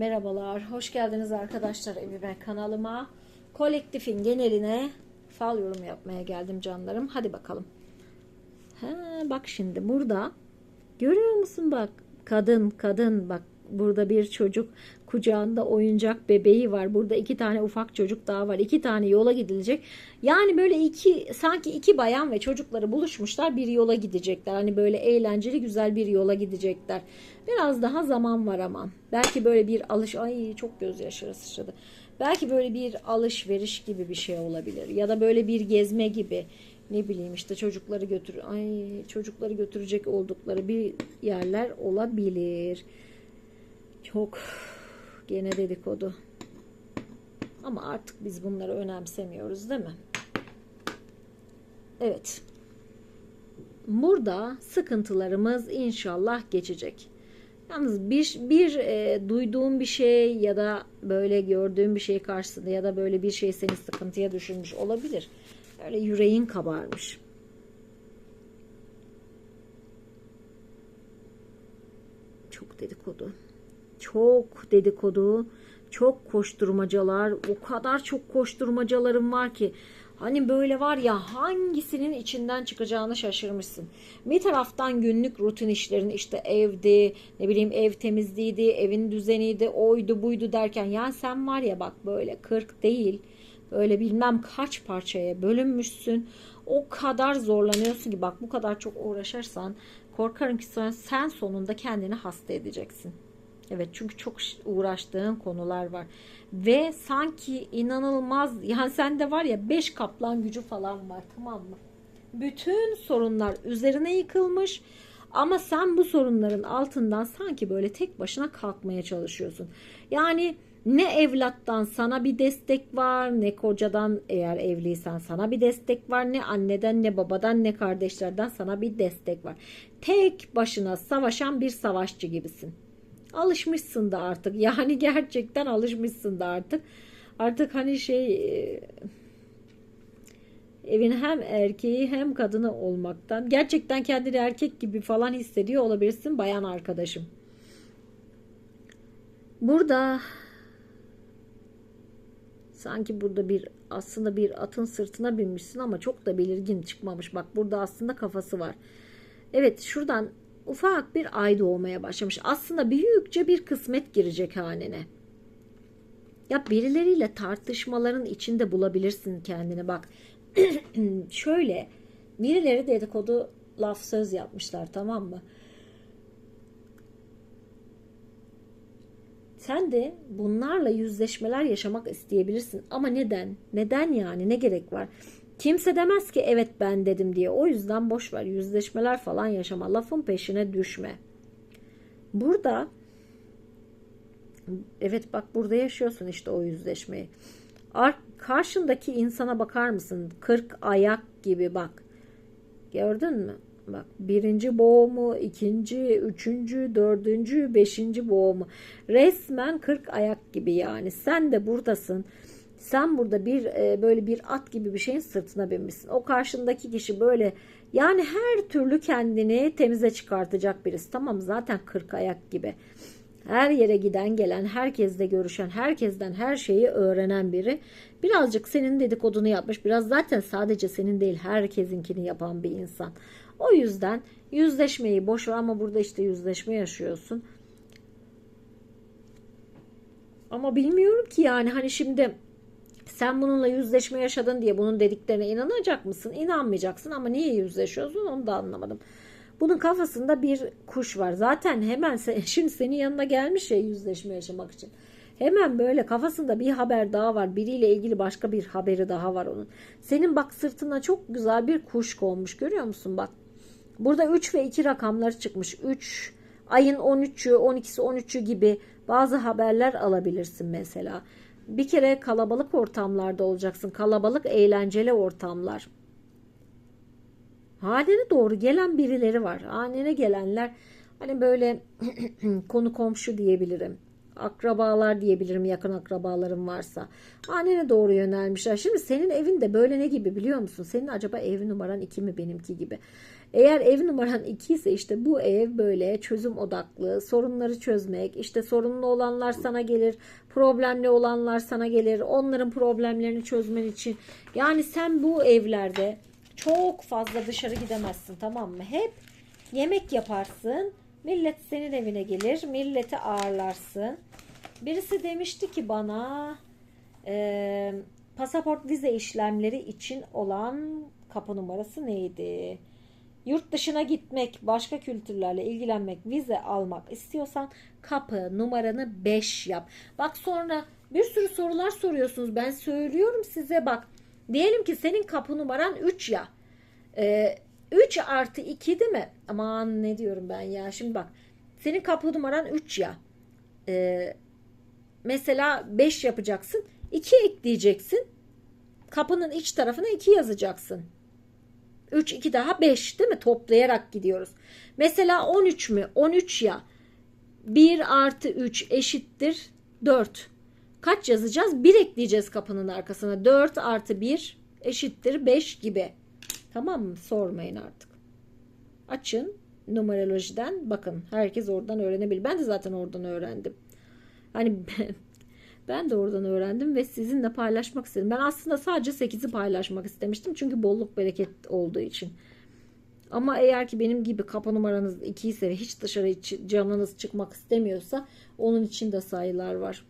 Merhabalar, hoş geldiniz arkadaşlar evime kanalıma. Kolektifin geneline fal yorum yapmaya geldim canlarım. Hadi bakalım. Ha, bak şimdi burada görüyor musun bak kadın kadın bak burada bir çocuk kucağında oyuncak bebeği var. Burada iki tane ufak çocuk daha var. İki tane yola gidilecek. Yani böyle iki sanki iki bayan ve çocukları buluşmuşlar bir yola gidecekler. Hani böyle eğlenceli güzel bir yola gidecekler. Biraz daha zaman var ama. Belki böyle bir alış ay çok gözyaşları sıçradı. Belki böyle bir alışveriş gibi bir şey olabilir ya da böyle bir gezme gibi ne bileyim işte çocukları götür ay çocukları götürecek oldukları bir yerler olabilir. Çok gene dedikodu. Ama artık biz bunları önemsemiyoruz değil mi? Evet. Burada sıkıntılarımız inşallah geçecek. Yalnız bir, bir e, duyduğum bir şey ya da böyle gördüğüm bir şey karşısında ya da böyle bir şey seni sıkıntıya düşürmüş olabilir. Böyle yüreğin kabarmış. Çok dedikodu. Çok dedikodu. Çok koşturmacalar. O kadar çok koşturmacalarım var ki. Hani böyle var ya hangisinin içinden çıkacağını şaşırmışsın. Bir taraftan günlük rutin işlerin işte evdi, ne bileyim ev temizliğiydi, evin düzeniydi, oydu buydu derken yani sen var ya bak böyle 40 değil böyle bilmem kaç parçaya bölünmüşsün. O kadar zorlanıyorsun ki bak bu kadar çok uğraşırsan korkarım ki sen, sen sonunda kendini hasta edeceksin. Evet çünkü çok uğraştığın konular var. Ve sanki inanılmaz yani sende var ya 5 kaplan gücü falan var tamam mı? Bütün sorunlar üzerine yıkılmış ama sen bu sorunların altından sanki böyle tek başına kalkmaya çalışıyorsun. Yani ne evlattan sana bir destek var, ne kocadan eğer evliysen sana bir destek var, ne anneden, ne babadan, ne kardeşlerden sana bir destek var. Tek başına savaşan bir savaşçı gibisin. Alışmışsın da artık. Yani gerçekten alışmışsın da artık. Artık hani şey e, evin hem erkeği hem kadını olmaktan gerçekten kendini erkek gibi falan hissediyor olabilirsin bayan arkadaşım. Burada sanki burada bir aslında bir atın sırtına binmişsin ama çok da belirgin çıkmamış. Bak burada aslında kafası var. Evet şuradan ufak bir ay doğmaya başlamış. Aslında büyükçe bir kısmet girecek hanene. Ya birileriyle tartışmaların içinde bulabilirsin kendini bak. Şöyle birileri dedikodu laf söz yapmışlar tamam mı? Sen de bunlarla yüzleşmeler yaşamak isteyebilirsin. Ama neden? Neden yani? Ne gerek var? Kimse demez ki evet ben dedim diye. O yüzden boş ver. Yüzleşmeler falan yaşama. Lafın peşine düşme. Burada evet bak burada yaşıyorsun işte o yüzleşmeyi. Karşındaki insana bakar mısın? 40 ayak gibi bak. Gördün mü? Bak birinci boğumu, ikinci, üçüncü, dördüncü, beşinci boğumu. Resmen 40 ayak gibi yani. Sen de buradasın. Sen burada bir e, böyle bir at gibi bir şeyin sırtına binmişsin. O karşındaki kişi böyle yani her türlü kendini temize çıkartacak birisi. Tamam zaten 40 ayak gibi. Her yere giden gelen, herkesle görüşen, herkesten her şeyi öğrenen biri. Birazcık senin dedikodunu yapmış. Biraz zaten sadece senin değil herkesinkini yapan bir insan. O yüzden yüzleşmeyi boş ver ama burada işte yüzleşme yaşıyorsun. Ama bilmiyorum ki yani hani şimdi sen bununla yüzleşme yaşadın diye bunun dediklerine inanacak mısın? İnanmayacaksın ama niye yüzleşiyorsun onu da anlamadım. Bunun kafasında bir kuş var. Zaten hemen sen, şimdi senin yanına gelmiş ya yüzleşme yaşamak için. Hemen böyle kafasında bir haber daha var. Biriyle ilgili başka bir haberi daha var onun. Senin bak sırtına çok güzel bir kuş konmuş. Görüyor musun bak. Burada 3 ve 2 rakamları çıkmış. 3 ayın 13'ü, 12'si, 13'ü gibi bazı haberler alabilirsin mesela. Bir kere kalabalık ortamlarda olacaksın. Kalabalık eğlenceli ortamlar. Hanene doğru gelen birileri var. Hanene gelenler hani böyle konu komşu diyebilirim. Akrabalar diyebilirim yakın akrabalarım varsa. Annene doğru yönelmişler. Şimdi senin evin de böyle ne gibi biliyor musun? Senin acaba ev numaran 2 mi benimki gibi? Eğer ev numaran 2 ise işte bu ev böyle çözüm odaklı, sorunları çözmek, işte sorunlu olanlar sana gelir, problemli olanlar sana gelir, onların problemlerini çözmen için. Yani sen bu evlerde çok fazla dışarı gidemezsin tamam mı? Hep yemek yaparsın, millet senin evine gelir, milleti ağırlarsın. Birisi demişti ki bana e, pasaport vize işlemleri için olan kapı numarası neydi? Yurt dışına gitmek, başka kültürlerle ilgilenmek, vize almak istiyorsan kapı numaranı 5 yap. Bak sonra bir sürü sorular soruyorsunuz. Ben söylüyorum size bak. Diyelim ki senin kapı numaran 3 ya. Ee, 3 artı 2 değil mi? Aman ne diyorum ben ya. Şimdi bak. Senin kapı numaran 3 ya. Ee, mesela 5 yapacaksın. 2 ekleyeceksin. Kapının iç tarafına 2 yazacaksın. 3 2 daha 5 değil mi? Toplayarak gidiyoruz. Mesela 13 mü? 13 ya. 1 artı 3 eşittir 4. Kaç yazacağız? 1 ekleyeceğiz kapının arkasına. 4 artı 1 eşittir 5 gibi. Tamam mı? Sormayın artık. Açın numerolojiden bakın. Herkes oradan öğrenebilir. Ben de zaten oradan öğrendim. Hani ben, de oradan öğrendim ve sizinle paylaşmak istedim. Ben aslında sadece 8'i paylaşmak istemiştim. Çünkü bolluk bereket olduğu için. Ama eğer ki benim gibi kapı numaranız 2 ise ve hiç dışarı canınız çıkmak istemiyorsa onun için de sayılar var.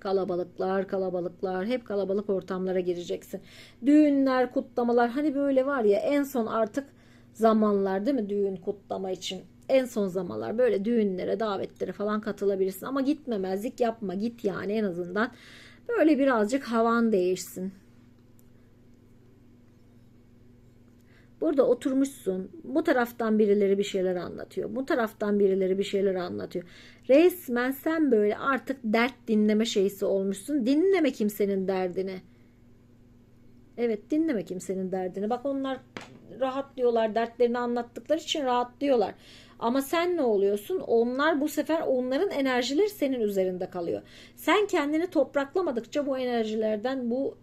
Kalabalıklar, kalabalıklar, hep kalabalık ortamlara gireceksin. Düğünler, kutlamalar hani böyle var ya en son artık zamanlar değil mi düğün kutlama için? En son zamanlar böyle düğünlere, davetlere falan katılabilirsin. Ama gitmemezlik yapma. Git yani en azından. Böyle birazcık havan değişsin. Burada oturmuşsun. Bu taraftan birileri bir şeyler anlatıyor. Bu taraftan birileri bir şeyler anlatıyor. Resmen sen böyle artık dert dinleme şeysi olmuşsun. Dinleme kimsenin derdini. Evet dinleme kimsenin derdini. Bak onlar rahatlıyorlar. Dertlerini anlattıkları için rahatlıyorlar. Ama sen ne oluyorsun? Onlar bu sefer onların enerjileri senin üzerinde kalıyor. Sen kendini topraklamadıkça bu enerjilerden bu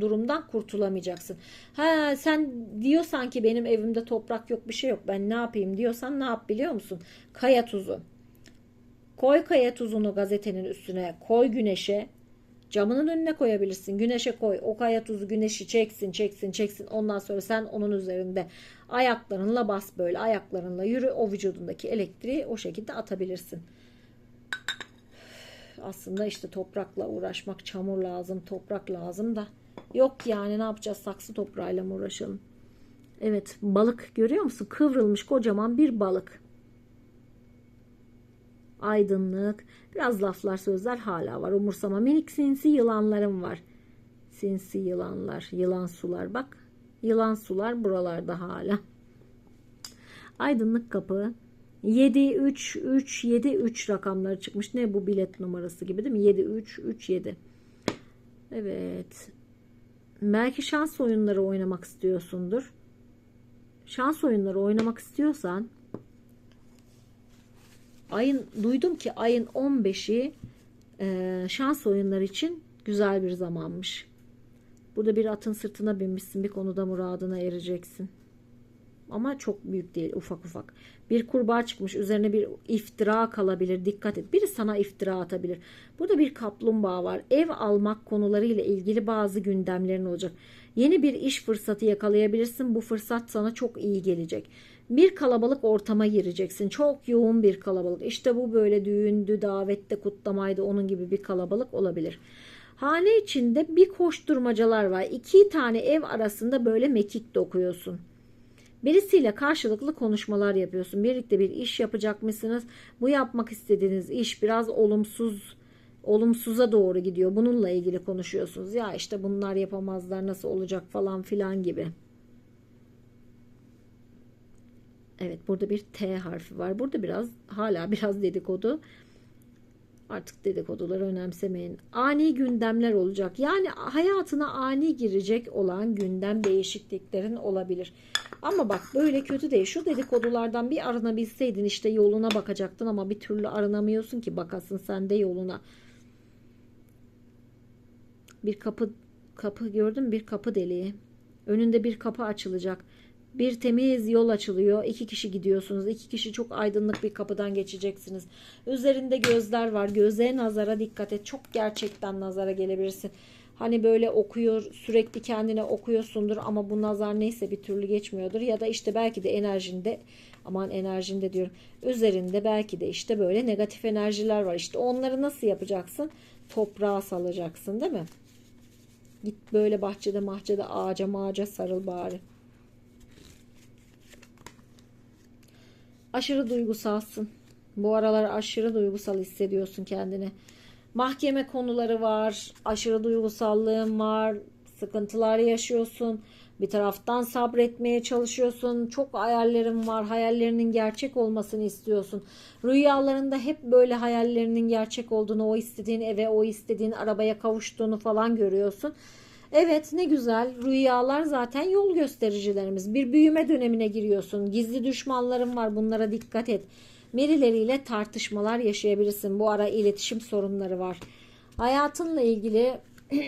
durumdan kurtulamayacaksın. Ha sen diyorsan ki benim evimde toprak yok bir şey yok. Ben ne yapayım diyorsan ne yap biliyor musun? Kaya tuzu. Koy kaya tuzunu gazetenin üstüne, koy güneşe. Camının önüne koyabilirsin. Güneşe koy. O kaya tuzu güneşi çeksin, çeksin, çeksin. Ondan sonra sen onun üzerinde ayaklarınla bas böyle. Ayaklarınla yürü. O vücudundaki elektriği o şekilde atabilirsin. Aslında işte toprakla uğraşmak, çamur lazım, toprak lazım da yok yani ne yapacağız? Saksı toprağıyla mı uğraşalım? Evet, balık görüyor musun? Kıvrılmış kocaman bir balık aydınlık, biraz laflar sözler hala var. Umursama minik sinsi yılanlarım var. Sinsi yılanlar, yılan sular bak. Yılan sular buralarda hala. Aydınlık kapı. 7 3 3 7 3 rakamları çıkmış. Ne bu bilet numarası gibi değil mi? 7 3 3 7. Evet. Belki şans oyunları oynamak istiyorsundur. Şans oyunları oynamak istiyorsan ayın duydum ki ayın 15'i e, şans oyunları için güzel bir zamanmış. Burada bir atın sırtına binmişsin bir konuda muradına ereceksin. Ama çok büyük değil ufak ufak. Bir kurbağa çıkmış üzerine bir iftira kalabilir dikkat et. Biri sana iftira atabilir. Burada bir kaplumbağa var. Ev almak konularıyla ilgili bazı gündemlerin olacak. Yeni bir iş fırsatı yakalayabilirsin. Bu fırsat sana çok iyi gelecek bir kalabalık ortama gireceksin. Çok yoğun bir kalabalık. İşte bu böyle düğündü, davette, kutlamaydı onun gibi bir kalabalık olabilir. Hane içinde bir koşturmacalar var. İki tane ev arasında böyle mekik dokuyorsun. Birisiyle karşılıklı konuşmalar yapıyorsun. Birlikte bir iş yapacak mısınız? Bu yapmak istediğiniz iş biraz olumsuz olumsuza doğru gidiyor. Bununla ilgili konuşuyorsunuz. Ya işte bunlar yapamazlar nasıl olacak falan filan gibi. Evet burada bir T harfi var. Burada biraz hala biraz dedikodu. Artık dedikoduları önemsemeyin. Ani gündemler olacak. Yani hayatına ani girecek olan gündem değişikliklerin olabilir. Ama bak böyle kötü değil. Şu dedikodulardan bir arınabilseydin işte yoluna bakacaktın ama bir türlü arınamıyorsun ki bakasın sen de yoluna. Bir kapı kapı gördün mü? Bir kapı deliği. Önünde bir kapı açılacak. Bir temiz yol açılıyor. İki kişi gidiyorsunuz. İki kişi çok aydınlık bir kapıdan geçeceksiniz. Üzerinde gözler var. Göze nazara dikkat et. Çok gerçekten nazara gelebilirsin. Hani böyle okuyor sürekli kendine okuyorsundur ama bu nazar neyse bir türlü geçmiyordur. Ya da işte belki de enerjinde aman enerjinde diyorum. Üzerinde belki de işte böyle negatif enerjiler var. İşte onları nasıl yapacaksın? Toprağa salacaksın değil mi? Git böyle bahçede mahçede ağaca mağaca sarıl bari. Aşırı duygusalsın. Bu aralar aşırı duygusal hissediyorsun kendini. Mahkeme konuları var. Aşırı duygusallığın var. Sıkıntılar yaşıyorsun. Bir taraftan sabretmeye çalışıyorsun. Çok hayallerin var. Hayallerinin gerçek olmasını istiyorsun. Rüyalarında hep böyle hayallerinin gerçek olduğunu, o istediğin eve, o istediğin arabaya kavuştuğunu falan görüyorsun. Evet ne güzel. Rüyalar zaten yol göstericilerimiz. Bir büyüme dönemine giriyorsun. Gizli düşmanların var. Bunlara dikkat et. Birileriyle tartışmalar yaşayabilirsin. Bu ara iletişim sorunları var. Hayatınla ilgili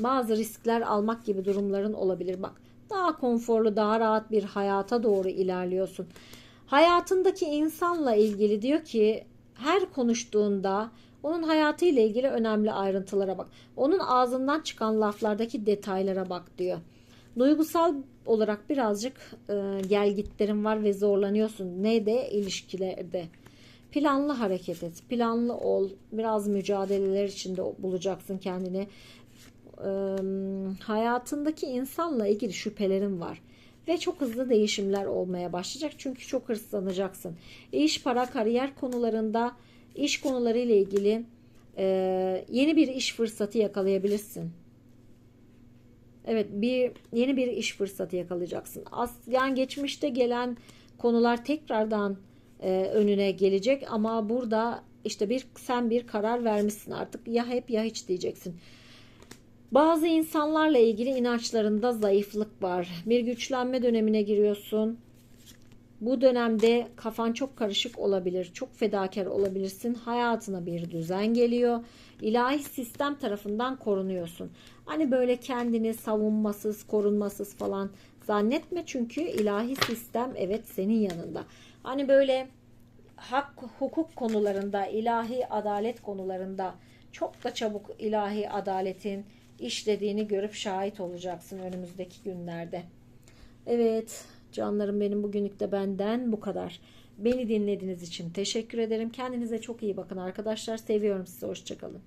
bazı riskler almak gibi durumların olabilir. Bak daha konforlu, daha rahat bir hayata doğru ilerliyorsun. Hayatındaki insanla ilgili diyor ki her konuştuğunda onun hayatıyla ilgili önemli ayrıntılara bak. Onun ağzından çıkan laflardaki detaylara bak diyor. Duygusal olarak birazcık e, gelgitlerin var ve zorlanıyorsun. Ne de ilişkilerde. Planlı hareket et. Planlı ol. Biraz mücadeleler içinde bulacaksın kendini. E, hayatındaki insanla ilgili şüphelerin var. Ve çok hızlı değişimler olmaya başlayacak. Çünkü çok hırslanacaksın. İş, para, kariyer konularında iş konuları ile ilgili e, yeni bir iş fırsatı yakalayabilirsin. Evet bir yeni bir iş fırsatı yakalayacaksın. As, yani geçmişte gelen konular tekrardan e, önüne gelecek ama burada işte bir sen bir karar vermişsin artık ya hep ya hiç diyeceksin. Bazı insanlarla ilgili inançlarında zayıflık var. Bir güçlenme dönemine giriyorsun. Bu dönemde kafan çok karışık olabilir. Çok fedakar olabilirsin. Hayatına bir düzen geliyor. İlahi sistem tarafından korunuyorsun. Hani böyle kendini savunmasız, korunmasız falan zannetme. Çünkü ilahi sistem evet senin yanında. Hani böyle hak, hukuk konularında, ilahi adalet konularında çok da çabuk ilahi adaletin işlediğini görüp şahit olacaksın önümüzdeki günlerde. Evet, Canlarım benim bugünlük de benden bu kadar. Beni dinlediğiniz için teşekkür ederim. Kendinize çok iyi bakın arkadaşlar. Seviyorum sizi. Hoşçakalın.